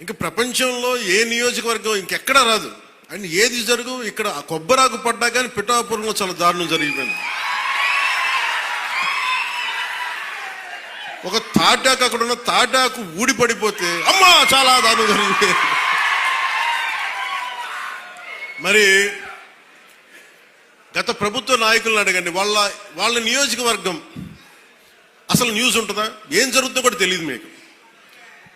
ఇంక ప్రపంచంలో ఏ నియోజకవర్గం ఇంకెక్కడా రాదు. అండ్ ఏది జరుగు ఇక్కడ కొబ్బరాకు పడ్డా కానీ పిఠాపురంలో చాలా దారుణం జరిగిపోయింది. ఒక తాటాకు అక్కడ ఉన్న తాటాకు ఊడి పడిపోతే అమ్మా చాలా దారుణం జరిగింది మరి గత ప్రభుత్వ నాయకులను అడగండి వాళ్ళ వాళ్ళ నియోజకవర్గం అసలు న్యూస్ ఉంటుందా? ఏం జరుగుతుందో కూడా తెలియదు మీకు.